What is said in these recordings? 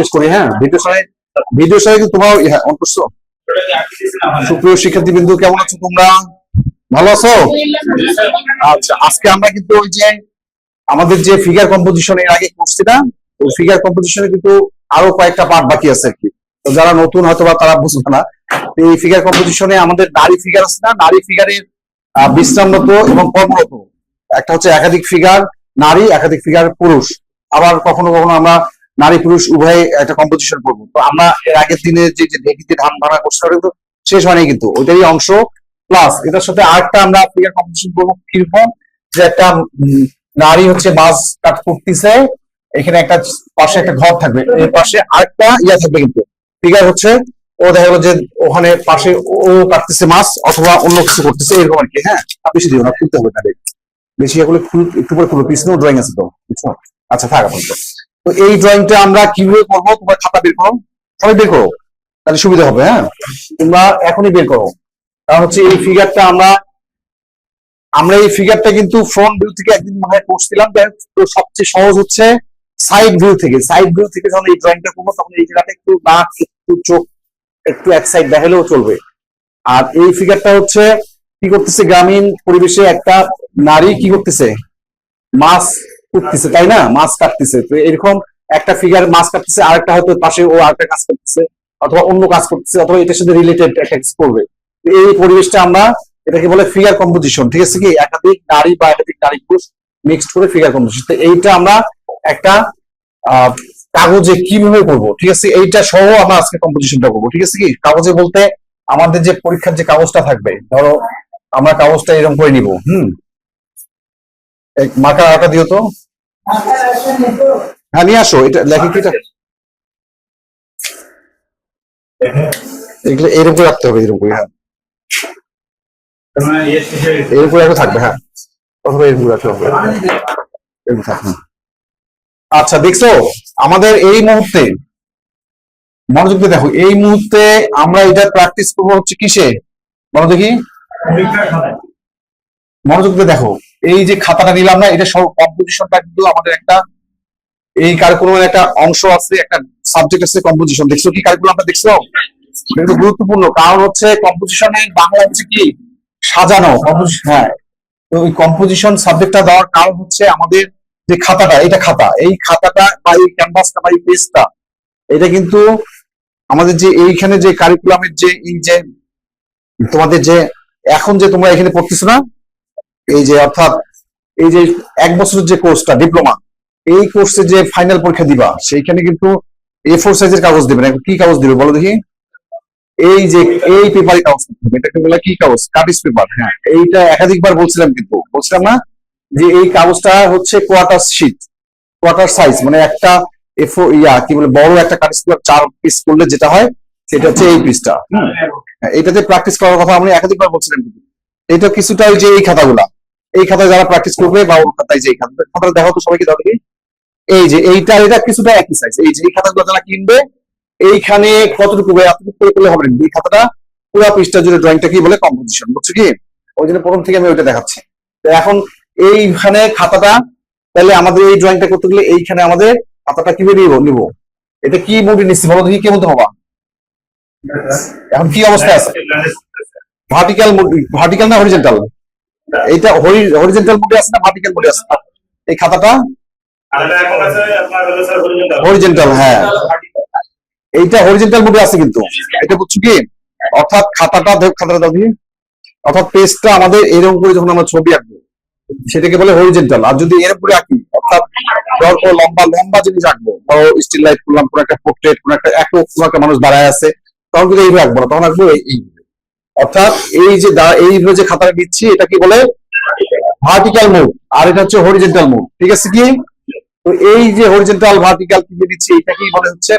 শেষ করি হ্যাঁ। ভিডিও সবাই ভিডিও সবাই তোমরা সুপ্রিয় শিক্ষার্থী বিন্দু কেমন আছো তোমরা? ভালো আছো? আচ্ছা আজকে আমরা কিন্তু ওই যে আমাদের যে ফিগার কম্পোজিশন এর আগে করছি না ওই ফিগার কম্পোজিশনে কিন্তু আরও কয়েকটা পার্ট বাকি আছে আর কি। তো যারা নতুন হয়তো বা তারা বুঝবে না। এই ফিগার কম্পোজিশনে আমাদের নারী ফিগার আছে না? নারী ফিগারের বিশ্রামরত এবং কর্মরত। একটা হচ্ছে একাধিক ফিগার নারী, একাধিক ফিগার পুরুষ। আবার কখনো কখনো আমরা নারী পুরুষ উভয় একটা কম্পোজিশন করব। তো আমরা এর আগের দিনে যে ঢেকিতে ধান ভাড়া করছি ওটা কিন্তু শেষ হয়নি কিন্তু। ওইটারই অংশ। প্লাস এটার সাথে আরেকটা আমরা ফিগার কম্পোজিশন করব কীরকম যে একটা নারী হচ্ছে মাছ কাট করতেছে। এখানে একটা পাশে একটা ঘর থাকবে। এর পাশে আরেকটা ইয়া থাকবে কিন্তু। ফিগার হচ্ছে, ও দেখা গেলো যে ওখানে পাশে ও কাটতেছে মাছ, অথবা অন্য কিছু করতেছে, এরকম আর কি হ্যাঁ? বেশি দিও না, খুলতে হবে তাদের বেশি এগুলো একটু করে খুলো পিছনেও ড্রয়িং আছে তো, বুঝছ? আচ্ছা থাক আপাতত তো এই ড্রয়িংটা আমরা কীভাবে করব? তোমরা খাতা বের করো। সবাই বের করো। তাহলে সুবিধা হবে হ্যাঁ? তোমরা এখনই বের করো। কারণ হচ্ছে এই ফিগারটা আমরা আমরা এই ফিগারটা কিন্তু ফ্রন্ট ভিউ থেকে একদিন হয় করছিলাম তো সবচেয়ে সহজ হচ্ছে সাইড ভিউ থেকে। সাইড ভিউ থেকে যখন এই ড্রয়িংটা করব, তখন এই জায়গাটা একটু নাক, একটু চোখ, একটু এক সাইড দেখালেও চলবে। আর এই ফিগারটা হচ্ছে কি করতেছে? গ্রামীণ পরিবেশে একটা নারী কি করতেছে? মাছ কুটতেছে তাই না? মাছ কাটতেছে। তো এরকম একটা ফিগার মাছ কাটতেছে, আরেকটা হয়তো পাশে ও আরেকটা কাজ করতেছে, অথবা অন্য কাজ করতেছে, অথবা এটার সাথে রিলেটেড একটা কিছু করবে। এই পরিবেশটা আমরা এটাকে বলে ফিগার কম্পোজিশন ঠিক আছে কি? একাধিক নারী বা একাধিক নারী পুরুষ মিক্সড করে ফিগার কম্পোজিশন তো এইটা আমরা একটা কাগজে কীভাবে করব, ঠিক আছে? এইটা সহ আমরা আজকে কম্পোজিশনটা করব, ঠিক আছে কি? কাগজে বলতে আমাদের যে পরীক্ষার যে কাগজটা থাকবে, ধরো আমরা কাগজটা এরকম করে নিব, হুম? মার্কার আটা দিও তো। হ্যাঁ নিয়ে আসো, এটা লেখে কি এটা? এগুলো এরকম করে রাখতে হবে, এরকম করে হ্যাঁ। এরকম করে থাকবে হ্যাঁ। অথবা এরকম রাখতে হবে। এরকম থাকবে আচ্ছা দেখছ, আমাদের এই মুহূর্তে, মনোযোগ দিয়ে দেখো, এই মুহূর্তে আমরা এটা প্র্যাকটিস করব হচ্ছে কিসে? বলো দেখি। মনোযোগ দিয়ে দেখো। এই যে খাতাটা নিলাম না এটা সব কম্পোজিশনটা কিন্তু আমাদের একটা এই কারিকুলামের একটা অংশ আছে একটা সাবজেক্ট আছে কম্পোজিশন দেখছ কি কারিকুলামটা দেখছ? এটা কিন্তু গুরুত্বপূর্ণ কারণ হচ্ছে কম্পোজিশনের বাংলা হচ্ছে কি? সাজানো। হ্যাঁ। তো ওই কম্পোজিশন সাবজেক্টটা দেওয়ার কারণ হচ্ছে আমাদের যে খাতাটা এটা খাতা। এই খাতাটা বা এই ক্যানভাসটা বা এই পেজটা এটা কিন্তু আমাদের যে এইখানে যে কারিকুলামের যে এই যে তোমাদের যে এখন যে তোমরা এখানে পড়তেছো না এই যে অর্থাৎ এই যে এক বছরের যে কোর্সটা ডিপ্লোমা এই কোর্সে যে ফাইনাল পরীক্ষা দিবা সেইখানে কিন্তু এ ফোর সাইজের কাগজ দিবে না। কি কাগজ দিবে বলো দেখি? এই যে এই পেপারে কাগজ হবে এটাকে বলে কি কাগজ? কাটিস পেপার হ্যাঁ। এইটা একাধিকবার বলছিলাম কিন্তু বলছিলাম না যে এই কাগজটা হচ্ছে কোয়ার্টার শিট কোয়ার্টার সাইজ মানে একটা এফো ইয়া কি বলে বড় একটা কাটিস পেপার চার পিস করলে যেটা হয় সেটা হচ্ছে এই পিসটা হ্যাঁ, এটাতে প্র্যাকটিস করার কথা আমি একাধিকবার বলছিলাম কিন্তু। এটা কিছুটা ওই যে এই খাতাগুলা এই খাতায় যারা প্র্যাকটিস করবে বা ওর খাতায় যে খাতা খাতাটা দেখো তো সবাইকে দাও দেখি। এই যে এইটা এটা কিছুটা একই সাইজ এই যে এই খাতাগুলো যারা কিনবে এইখানে কতটুকু হবে এতটুকু করে করলে হবে না। এই খাতাটা পুরো পৃষ্ঠা জুড়ে ড্রয়িংটা কি বলে? কম্পোজিশন বুঝছ কি? ওই জন্য প্রথম থেকে আমি ওইটা দেখাচ্ছি। তো এখন এইখানে খাতাটা তাহলে আমাদের এই ড্রয়িংটা করতে গেলে এইখানে আমাদের খাতাটা কীভাবে নিব? নিব। এটা কি মুভি নিচ্ছি? বলো দেখি কেমন হবা? এখন কি অবস্থা আছে? ভার্টিক্যাল ভার্টিক্যাল না হরিজেন্টাল এইটা হরিজেন্টাল মোডে আছে না ভার্টিক্যাল আছে? এই খাতাটা? হরিজেন্টাল হ্যাঁ। এইটা হরিজেন্টাল আছে কিন্তু। এটা বুঝছ কি? অর্থাৎ খাতাটা খাতাটা দাও দিয়ে অর্থাৎ পেজটা আমাদের এরকম করে যখন আমরা ছবি আঁকবো, সেটাকে বলে হরিজেন্টাল আর যদি এরকম করে আঁকি, অর্থাৎ ধর লম্বা লম্বা জিনিস আঁকবো, ধরো স্টিল লাইট করলাম কোনো একটা পোর্ট্রেট কোনো একটা কোনো একটা মানুষ দাঁড়ায় আছে, তখন কিন্তু এইভাবে আঁকবো না, তখন আঁকবো অর্থাৎ এই যে এইভাবে যে খাতাটা দিচ্ছি, এটা কি বলে? ভার্টিক্যাল মুভ আর এটা হচ্ছে হরিজেন্টাল মুভ ঠিক আছে কি? তো এই যে হরিজেন্টাল ভার্টিক্যাল কি দিচ্ছি এটাকেই বলে হচ্ছে?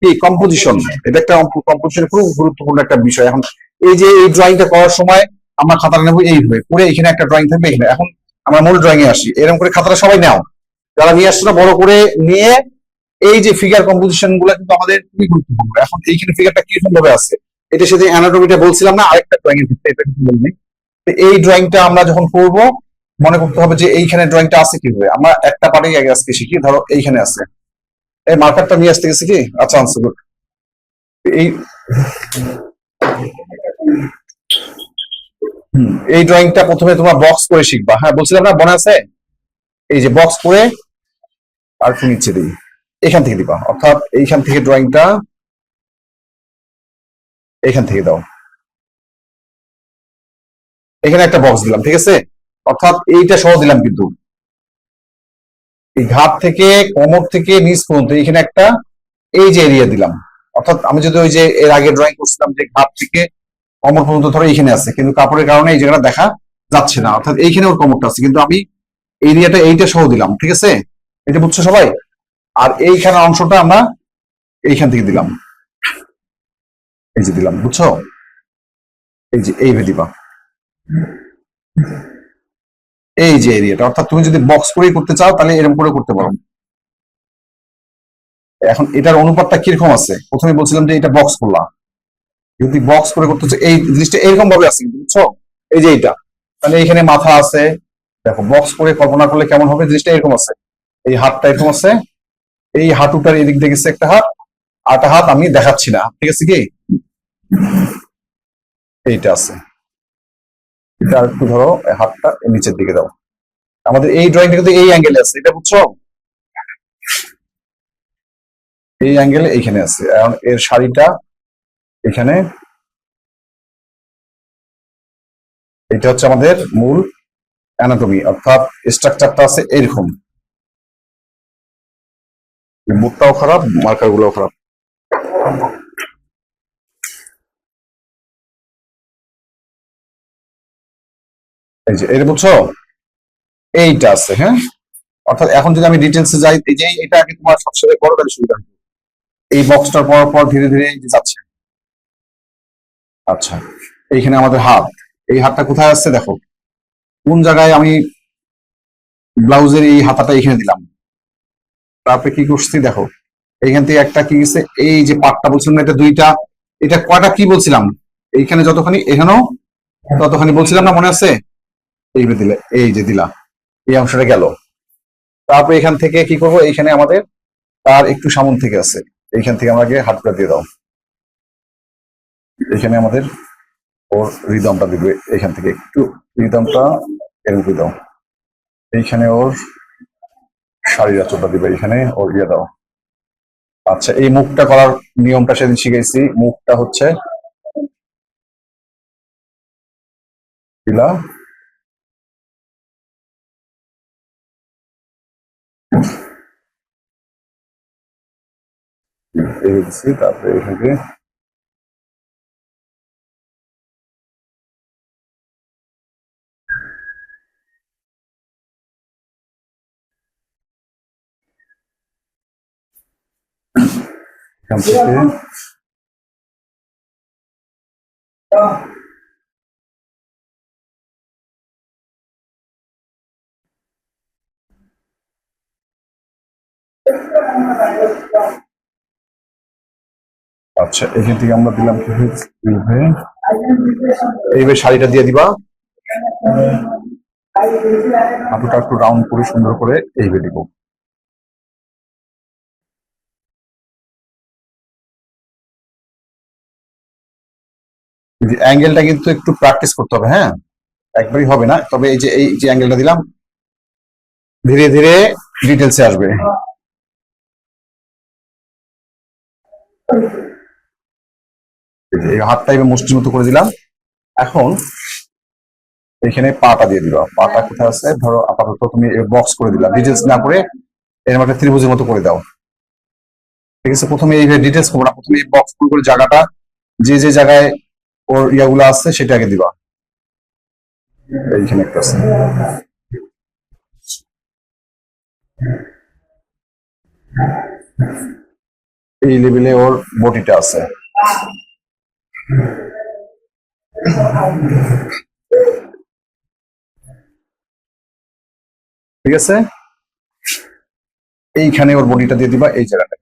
কি কম্পোজিশন এটা একটা কম্পোজিশন খুব গুরুত্বপূর্ণ একটা বিষয়। এখন এই যে এই ড্রয়িংটা করার সময় আমরা খাতাটা নেব এইভাবে করে এখানে একটা ড্রয়িং থাকবে এখানে। এখন আমরা মূল ড্রয়িং এ আসি। এরকম করে খাতাটা সবাই নাও। যারা নিয়ে আসছো না, বড় করে নিয়ে এই যে ফিগার কম্পোজিশনগুলো কিন্তু আমাদের খুবই গুরুত্বপূর্ণ। এখন এইখানে ফিগারটা কীরকম ভাবে আছে? এটা সাথে অ্যানাটমিটা বলছিলাম না, আরেকটা ড্রয়িং এর ক্ষেত্রে এটা কিন্তু বলবি তো এই ড্রয়িংটা আমরা যখন করব, মনে করতে হবে যে এইখানে ড্রয়িংটা আছে কীভাবে? আমরা একটা পার্টে আগে আজকে শিখি, ধরো এইখানে আছে। এই মার্কারটা নিয়ে আসতে গেছে কি? আচ্ছা আনসার গুড এই এই ড্রয়িংটা প্রথমে তোমার বক্স করে শিখবা। হ্যাঁ বলছিলাম না, মনে আছে? এই যে বক্স করে আর নিচে দিই। এখান থেকে দিবা, অর্থাৎ এইখান থেকে ড্রয়িংটা এখান থেকে দাও। এখানে একটা বক্স দিলাম, ঠিক আছে? অর্থাৎ এইটা সহ দিলাম কিন্তু। এই ঘাট থেকে, কোমর থেকে, নিচ পর্যন্ত এখানে একটা এই যে এরিয়া দিলাম। অর্থাৎ আমি যদি ওই যে এর আগে ড্রয়িং করছিলাম যে ঘাট থেকে কোমর পর্যন্ত ধরো এইখানে আছে, কিন্তু কাপড়ের কারণে এই জায়গাটা দেখা যাচ্ছে না। অর্থাৎ এইখানে ওর কোমরটা আছে, কিন্তু আমি এরিয়াটা এইটা সহ দিলাম, ঠিক আছে? এটা বুঝছ সবাই? আর এইখানে অংশটা আমরা এইখান থেকে দিলাম। এই যে দিলাম, বুঝছ? এই যে এই দিবা। এই যে এরিয়াটা অর্থাৎ তুমি যদি বক্স করেই করতে চাও, তাহলে এরকম করে করতে পারো। এখন এটার অনুপাতটা কীরকম আছে? প্রথমে বলছিলাম যে এটা বক্স করলাম। যদি বক্স করে করতে চাও, এই জিনিসটা এরকম ভাবে আছে বুঝছ? এই যে এইটা। তাহলে এখানে মাথা আছে। দেখো বক্স করে কল্পনা করলে কেমন হবে? জিনিসটা এরকম আছে। এই হাতটা এরকম আছে। এই হাঁটুটার এদিক দিয়ে গেছে একটা হাত। আটা হাত আমি দেখাচ্ছি না। ঠিক আছে কি? এইটা আছে। এটা একটু ধরো হাতটা নিচের দিকে দাও। আমাদের এই ড্রয়িংটা কিন্তু এই অ্যাঙ্গেলে আছে, এটা বুঝছ? এই অ্যাঙ্গেলে এইখানে আছে, এখন এর শাড়িটা এখানে। এটা হচ্ছে আমাদের মূল অ্যানাটমি অর্থাৎ স্ট্রাকচারটা আছে এরকম বুটটাও খারাপ মার্কার গুলোও খারাপ। এই যে, এটা বুঝছ এইটা আছে হ্যাঁ? অর্থাৎ এখন যদি আমি ডিটেলসে যাই, এই যে এটা আগে তোমার সবসময় বড় তাহলে সুবিধা এই বক্সটার পর পর ধীরে ধীরে এই যে যাচ্ছে। আচ্ছা এইখানে আমাদের হাত। এই হাতটা কোথায় আসছে দেখো? কোন জায়গায় আমি ব্লাউজের এই হাতাটা এখানে দিলাম? তারপরে কি করছি দেখো? এইখান থেকে একটা কি গেছে? এই যে পাটটা বলছিলাম এটা দুইটা। এটা কয়টা কি বলছিলাম? এইখানে যতখানি, এখানেও ততখানি বলছিলাম না, মনে আছে? এই যে দিলে, এই যে দিলা এই অংশটা গেল। তারপরে এখান থেকে কি করব? এইখানে আমাদের তার একটু সামন থেকে আছে। এইখান থেকে আমাকে হাতটা দিয়ে দাও। এখানে আমাদের ওর রিদমটা দিবে। এখান থেকে একটু রিদমটা এরকম দাও। এইখানে ওর শাড়ির আঁচলটা দিবে। এখানে ওর ইয়ে দাও। আচ্ছা এই মুখটা করার নিয়মটা সেদিন শিখেছি মুখটা হচ্ছে, দিলা। E, peve disi, ta peve jenke. Kan peke. Ya. Ya. আচ্ছা এখান থেকে আমরা দিলাম কি এইভাবে শাড়িটা দিয়ে দিবা। হাঁটুটা একটু রাউন্ড করে, সুন্দর করে এইভাবে দিব। অ্যাঙ্গেলটা কিন্তু একটু প্র্যাকটিস করতে হবে হ্যাঁ? একবারই হবে না, তবে এই যে এই যে অ্যাঙ্গেলটা দিলাম, ধীরে ধীরে ডিটেলসে আসবে। এই হাতটা এবার মুষ্টির মতো করে দিলাম। এখন এখানে পাটা দিয়ে দিবা। পাটা কোথায় আছে? ধরো আপাতত তুমি বক্স করে দিলা। ডিটেলস না করে এরকম একটা ত্রিভুজের মতো করে দাও। ঠিক আছে? প্রথমে এই ডিটেলস করব না। প্রথমে বক্স করে জায়গাটা, যে যে জায়গায় ওর ইয়াগুলো আছে সেটা আগে দিবা। এইখানে একটা আছে। এই লেভেলে ওর বডিটা আছে। ঠিক আছে? এইখানে ওর বডিটা দিয়ে দিবা, এই জায়গাটা।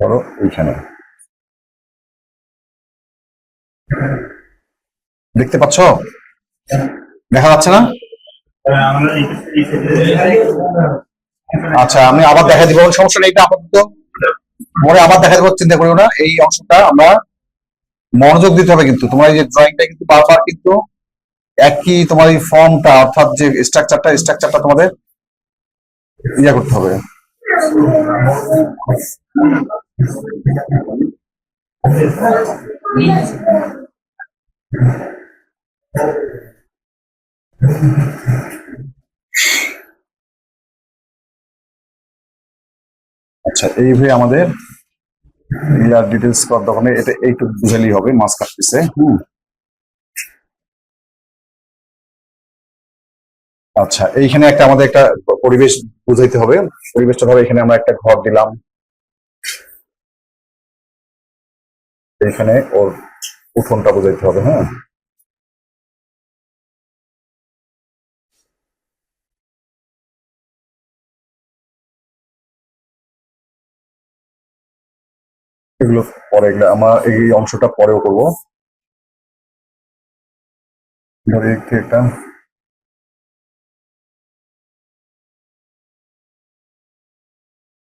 ধরো এইখানে। দেখতে পাচ্ছ? দেখা যাচ্ছে না? আচ্ছা আমি আবার দেখা দিব সমস্যা নেই আপাতত। পরে আবার দেখা দেবো চিন্তা করিও না। এই অংশটা আমরা মনোযোগ দিতে হবে কিন্তু। তোমার এই যে ড্রয়িংটা কিন্তু বারবার কিন্তু একই তোমার এই ফর্মটা অর্থাৎ যে স্ট্রাকচারটা স্ট্রাকচারটা তোমাদের ইয়ে করতে হবে। আচ্ছা এইভাবে আমাদের ইয়ার ডিটেলস কর দোকানে এটা এইটুকু বুঝালেই হবে, মাছ কাটতেছে। হুম। আচ্ছা এইখানে একটা আমাদের একটা পরিবেশ বুঝাইতে হবে। পরিবেশটা ধরো এখানে আমরা একটা ঘর দিলাম। এখানে ওর উঠোনটা বুঝাইতে হবে হ্যাঁ। এগুলো পরে এগুলো, আমরা এই অংশটা পরেও করব।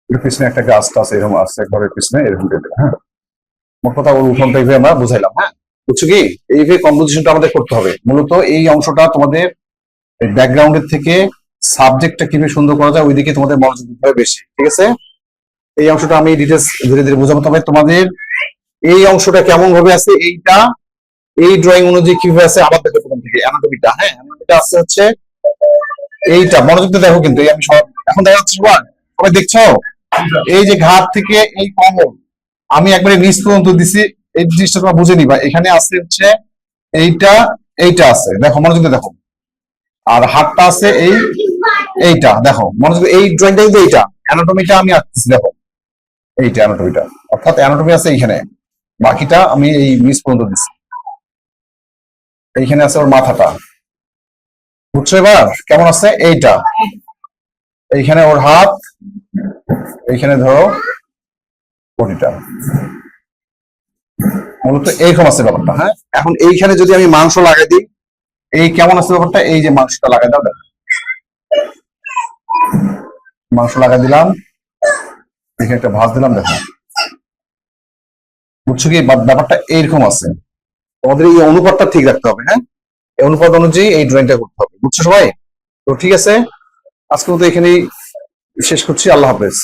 পিছনে একটা গাছ টাছ এরকম আছে, ঘরের পিছনে এরকম হ্যাঁ। মোট কথা আমরা বুঝাইলাম হ্যাঁ। বুঝছ কি? এইভাবে আমাদের করতে হবে। মূলত এই অংশটা তোমাদের ব্যাকগ্রাউন্ডের থেকে সাবজেক্টটা কীভাবে সুন্দর করা যায়, ওইদিকে তোমাদের মনোযোগ বেশি, ঠিক আছে? এই অংশটা আমি ডিটেলস ধীরে ধীরে বোঝাবো। তবে তোমাদের এই অংশটা কেমন ভাবে আছে, এইটা, এই ড্রয়িং অনুযায়ী কীভাবে আছে, আবার দেখো প্রথম থেকে অ্যানাটমিটা হ্যাঁ অ্যানাটমিটা আছে হচ্ছে এইটা। মনোযোগ দেখো কিন্তু, এই আমি সব, এখন দেখা যাচ্ছে সবার, সবাই দেখছ? এই যে ঘাট থেকে এই কমল আমি একবারে নিচ পর্যন্ত দিছি, এই জিনিসটা তোমরা বুঝে নিবা। এখানে আছে হচ্ছে এইটা এইটা আছে। দেখো মনোযোগ দেখো। আর হাতটা আছে এই, এইটা, দেখো। মনোযোগ, এই ড্রয়িংটা কিন্তু এইটা। অ্যানাটমিটা আমি আঁকতেছি, দেখো। এইটা অ্যানাটমিটা অর্থাৎ অ্যানাটমি আছে এইখানে। বাকিটা আমি এই মিস পর্যন্ত দিচ্ছি এইখানে আছে ওর মাথাটা। বুঝছ এবার? কেমন আছে? এইটা। এইখানে ওর হাত। এইখানে ধরো বডিটা। মূলত এইরকম আছে ব্যাপারটা হ্যাঁ? এখন এইখানে যদি আমি মাংস লাগাই দিই, এই কেমন আছে ব্যাপারটা? এই যে মাংসটা লাগাই দাও। মাংস লাগাই দিলাম। এখানে একটা ভাঁজ দিলাম, দেখো। বুঝছ কি? ব্যাপারটা এইরকম আছে। তোমাদের এই অনুপাতটা ঠিক রাখতে হবে হ্যাঁ? এই অনুপাত অনুযায়ী এই ড্রয়িংটা করতে হবে। বুঝছ সবাই? তো ঠিক আছে? আজকে মতো এখানেই শেষ করছি। আল্লাহ হাফেজ।